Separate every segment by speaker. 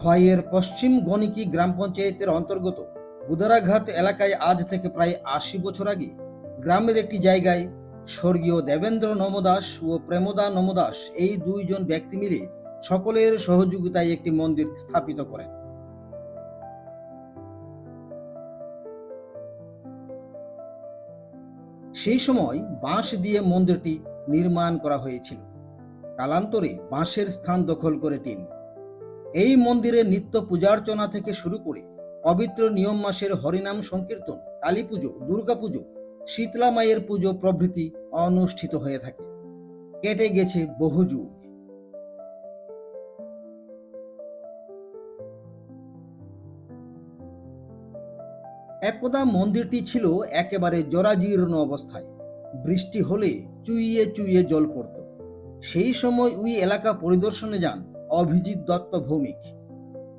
Speaker 1: খোয়াইয়ের পশ্চিম গণিকি গ্রাম পঞ্চায়েতের অন্তর্গত বুদারাঘাট এলাকায় আজ থেকে প্রায় আশি বছর আগে গ্রামের একটি জায়গায় স্বর্গীয় দেবেন্দ্র নমদাস ও প্রেমদা নমদাস এই দুইজন ব্যক্তি মিলে সকলের সহযোগিতায় একটি মন্দির স্থাপিত করেন। সেই সময় বাঁশ দিয়ে মন্দিরটি নির্মাণ করা হয়েছিল। কালান্তরে বাঁশের স্থান দখল করে টিন। এই মন্দিরে নিত্য পূজার্চনা থেকে শুরু করে পবিত্র নিয়ম মাসের হরিনাম সংকীর্তন, কালী পুজো, দুর্গা পুজো, শীতলা মায়ের পুজো প্রভৃতি অনুষ্ঠিত হয়ে থাকে। কেটে গেছে বহু যুগ। একদা মন্দিরটি ছিল একেবারে জরাজীর্ণ অবস্থায়। বৃষ্টি হলে চুইয়ে চুইয়ে জল পড়ত। সেই সময় ওই এলাকা পরিদর্শনে যান। অভিজিৎ দত্ত ভৌমিক।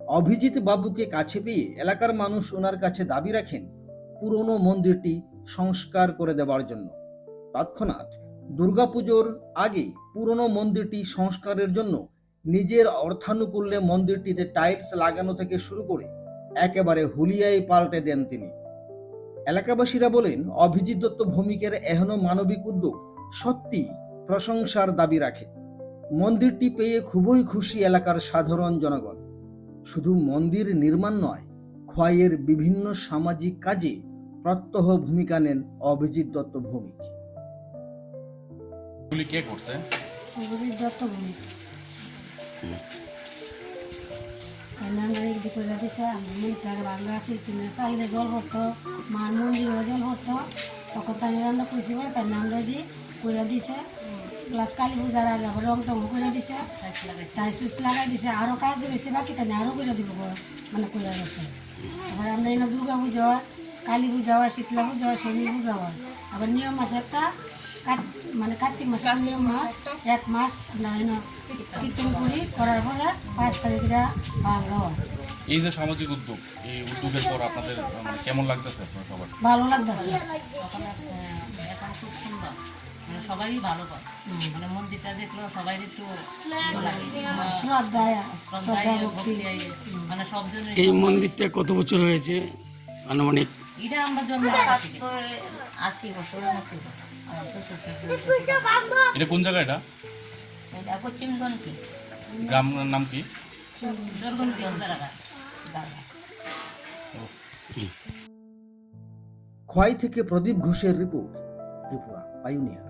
Speaker 1: অভিজিৎ বাবুকে কাছে পেয়ে এলাকার মানুষ ওনার কাছে দাবি রাখেন, পুরনো মন্দিরটি সংস্কার করে দেওয়ার জন্য। তৎক্ষণাৎ দুর্গাপুজোর আগে পুরনো মন্দিরটি সংস্কারের জন্য নিজের অর্থানুকূল্যে মন্দিরটিতে টাইলস লাগানো থেকে শুরু করে একেবারে হুলিয়ায় পাল্টে দেন তিনি। এলাকাবাসীরা বলেন, অভিজিৎ দত্ত ভৌমিকের এহেন মানবিক উদ্যোগ সত্যি প্রশংসার দাবি রাখে। মন্দিরটি পেয়ে খুবই খুশি এলাকার সাধারণ জনগণ। শুধু মন্দির নির্মাণ নয় খোয়াইয়ের বিভিন্ন সামাজিক কাজে প্রত্যহ ভূমিকা নেন অভিজিৎ দত্ত ভৌমিক।
Speaker 2: এগুলি কে করছে?
Speaker 3: অভিজিৎ দত্ত ভূমি তাই নামটা রেডি করে দিছে আমার ভালো আছে টিনের চাহিদা জল ভরতো মার মন্দিরও জল ভরতো। তখন তাই রান্না করছি বলে তাই নাম রেডি করে দিছে প্লাস কালী পূজার আগে আবার রং টং করে দিছে। তাই সুইচ লাগাই দিছে। আরও কাজ দিয়েছে বাকি তাই আরও করে দিব মানে করে গেছে আবার আমরা এনে দুর্গা পুজো হয় কালী পূজা হয় শীতলা পুজো হয় শনি পূজা হয়। আবার নিয়ম মাসে একটা মানে কার্তিক মাসে নিয়ম মাস এক মাস আমরা এনে কীর্তন করি করার পরে পাঁচ তারিখটা ভালো হয়
Speaker 2: এই যে সামাজিক উদ্যোগ এই উদ্যোগের পর আপনাদের মানে কেমন লাগতেছে আপনার সবার?
Speaker 3: ভালো লাগতেছে।
Speaker 4: এখন খুব সুন্দর মানে সবারই ভালো পায় মানে মন্দিরটা দেখল সবাই একটু মানে সব জন্য
Speaker 5: এই মন্দিরটা কত বছর হয়েছে? আনুমানিক।
Speaker 4: এটা আমার জন্ম আশি শাশুড়ি।
Speaker 2: এটা কোন জায়গা এটা?
Speaker 4: এটা পশ্চিমগঞ্জ কি?
Speaker 2: গ্রামের নাম কি?
Speaker 4: দাঁড়া
Speaker 1: খোয়াই থেকে প্রদীপ ঘোষের রিপোর্ট ত্রিপুরা পাইউনিয়ার